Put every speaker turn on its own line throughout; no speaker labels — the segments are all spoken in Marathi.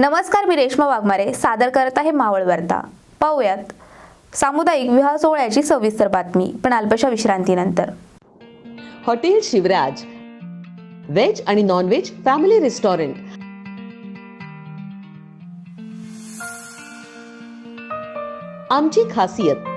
नमस्कार मी रेश्मा वाघमारे. सादर करत आहे मावळ वार्ता. पाहूयात. सामुदायिक विवाह सोहळ्याची सविस्तर बातमी पण अल्पशा विश्रांतीनंतर.
हॉटेल शिवराज. व्हेज आणि नॉन व्हेज फॅमिली रेस्टॉरंट. आमची खासियत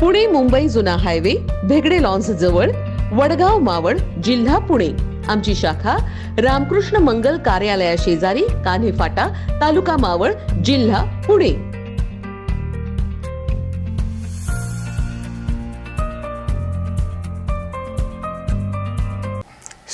पुणे मुंबई जुना हायवे भेगडे लॉन्स जवळ वडगाव मावळ जिल्हा पुणे. आमची शाखा रामकृष्ण मंगल कार्यालया शेजारी कान्हे फाटा तालुका मावळ जिल्हा पुणे.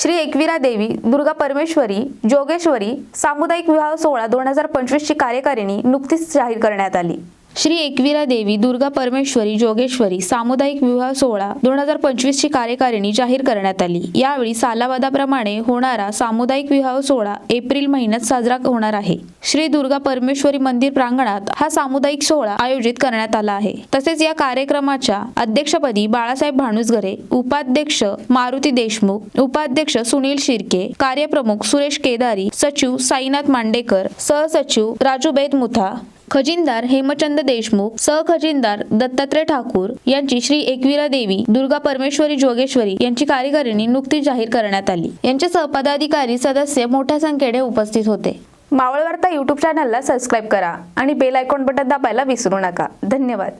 श्री एकविरा देवी दुर्गा परमेश्वरी जोगेश्वरी सामुदायिक विवाह सोहळा दोन हजार पंचवीसची कार्यकारिणी नुकतीच जाहीर करण्यात आली. श्री एकविरा देवी दुर्गा परमेश्वरी जोगेश्वरी सामुदायिक विवाह सोहळा दोन हजार पंचवीसची कार्यकारिणी जाहीर करण्यात आली. यावेळी सालावादाप्रमाणे होणारा सामुदायिक विवाह सोहळा एप्रिल महिन्यात साजरा होणार आहे. श्री दुर्गा परमेश्वरी मंदिर प्रांगणात हा सामुदायिक सोहळा आयोजित करण्यात आला आहे. तसेच या कार्यक्रमाच्या अध्यक्षपदी बाळासाहेब भानुसघरे उपाध्यक्ष मारुती देशमुख उपाध्यक्ष सुनील शिर्के कार्यप्रमुख सुरेश केदारी सचिव साईनाथ मांडेकर सहसचिव राजू बेदमुथा खजिनदार हेमचंद देशमुख सहखजिनदार दत्तात्रय ठाकूर यांची श्री एकविरा देवी दुर्गा परमेश्वरी जोगेश्वरी यांची कार्यकारिणी नुकतीच जाहीर करण्यात आली. यांचे सहपदाधिकारी सदस्य मोठ्या संख्येने उपस्थित होते. मावळ वार्ता युट्यूब चॅनलला सबस्क्राईब करा आणि बेल आयकॉन बटन दाबायला विसरू नका. धन्यवाद.